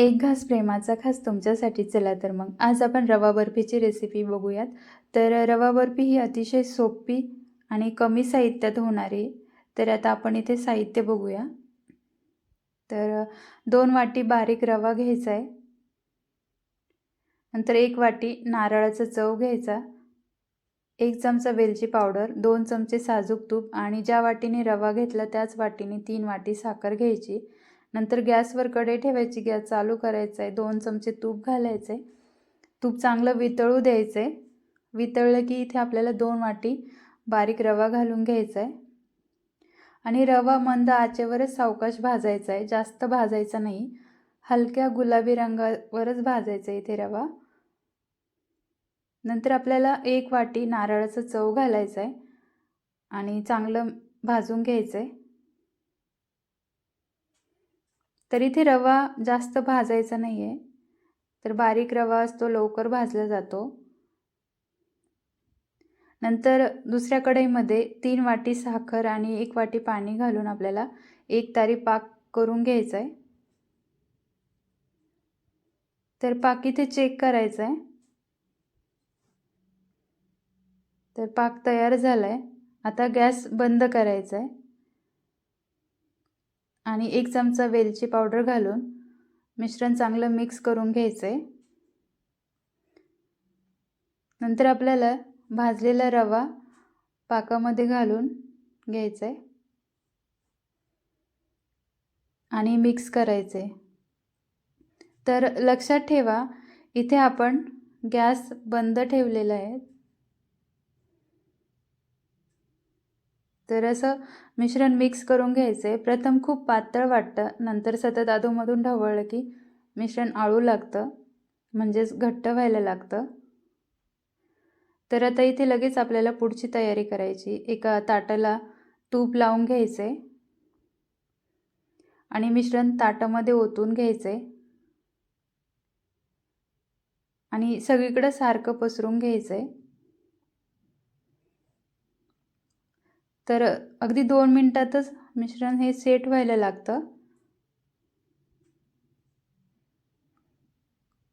एक घास प्रेमाचा खास तुमच्यासाठी. चला तर मग आज आपण रवा बर्फीची रेसिपी बघूयात. तर रवा बर्फी ही अतिशय सोपी आणि कमी साहित्यात होणारी तर आता आपण इथे साहित्य बघूया. तर दोन वाटी बारीक रवा घ्यायचा आहे. नंतर एक वाटी नारळाचा चव घ्यायचा. एक चमचा वेलची पावडर दोन चमचे साजूक तूप आणि ज्या वाटीने रवा घेतला त्याच वाटीने तीन वाटी साखर घ्यायची. नंतर गॅसवर कढई ठेवायची गॅस चालू करायचा आहे दोन चमचे तूप घालायचं आहे तूप चांगलं वितळू द्यायचं आहे वितळलं की इथे आपल्याला दोन वाटी बारीक रवा घालून घ्यायचा आहे आणि रवा मंद आचेवरच सावकाश भाजायचा आहे जास्त भाजायचा नाही. हलक्या गुलाबी रंगावरच भाजायचा इथे रवा. नंतर आपल्याला एक वाटी नारळाचं चव घालायचं आहे आणि चांगलं भाजून घ्यायचं आहे तर इथे रवा जास्त भाजायचा नाही आहे तर बारीक रवा असतो लवकर भाजला जातो. नंतर दुसऱ्या कढईमध्ये तीन वाटी साखर आणि एक वाटी पाणी घालून आपल्याला एक तारी पाक करून घ्यायचा आहे तर पाक इथे चेक करायचा आहे तर पाक तयार झाला आहे आता गॅस बंद करायचा आहे आणि एक चमचा वेलची पावडर घालून मिश्रण चांगलं मिक्स करून घ्यायचं. आहे नंतर आपल्याला भाजलेला रवा पाकामध्ये घालून घ्यायचा आहे आणि मिक्स करायचं. आहे तर लक्षात ठेवा इथे आपण गॅस बंद ठेवलेला आहे. तर असं मिश्रण मिक्स करून घ्यायचं. आहे प्रथम खूप पातळ वाटतं. नंतर सतत अधूमधून ढवळलं की मिश्रण आळू लागतं. म्हणजेच घट्ट व्हायला लागतं. तर आता इथे लगेच आपल्याला पुढची तयारी करायची. एका ताटाला तूप लावून घ्यायचं. आहे आणि मिश्रण ताटामध्ये ओतून घ्यायचं. आहे आणि सगळीकडं सारखं पसरून घ्यायचं. आहे तर अगदी दोन मिनटातच मिश्रण हे सेट व्हायला लागतं.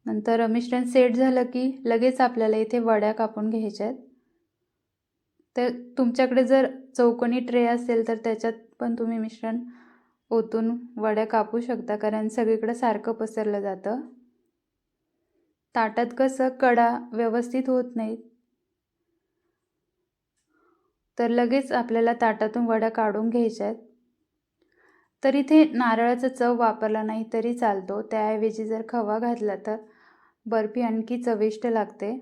नंतर मिश्रण सेट झालं की लगेच आपल्याला इथे वड्या कापून घ्यायच्या आहेत तर तुमच्याकडे जर चौकोनी ट्रे असेल तर त्याच्यात पण तुम्ही मिश्रण ओतून वड्या कापू शकता कारण सगळीकडं सारखं पसरलं जातं. ताटात कसं कडा व्यवस्थित होत नाहीत तर लगेच आपल्याला ताटातून वड्या काढून घ्यायच्या आहेत तर इथे नारळाचा चव वापरला नाही तरी चालतो. त्याऐवजी जर खवा घातला तर बर्फी आणखी चविष्ट लागते.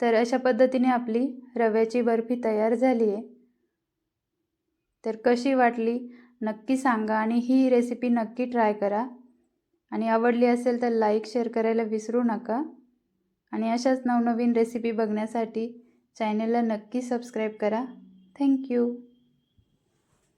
तर अशा पद्धतीने आपली रव्याची बर्फी तयार झाली आहे तर कशी वाटली नक्की सांगा आणि ही रेसिपी नक्की ट्राय करा. आणि आवडली असेल तर लाईक शेअर करायला विसरू नका. आणि अशाच नवनवीन रेसिपी बघण्यासाठी चॅनलला नक्की सबस्क्राईब करा. थँक्यू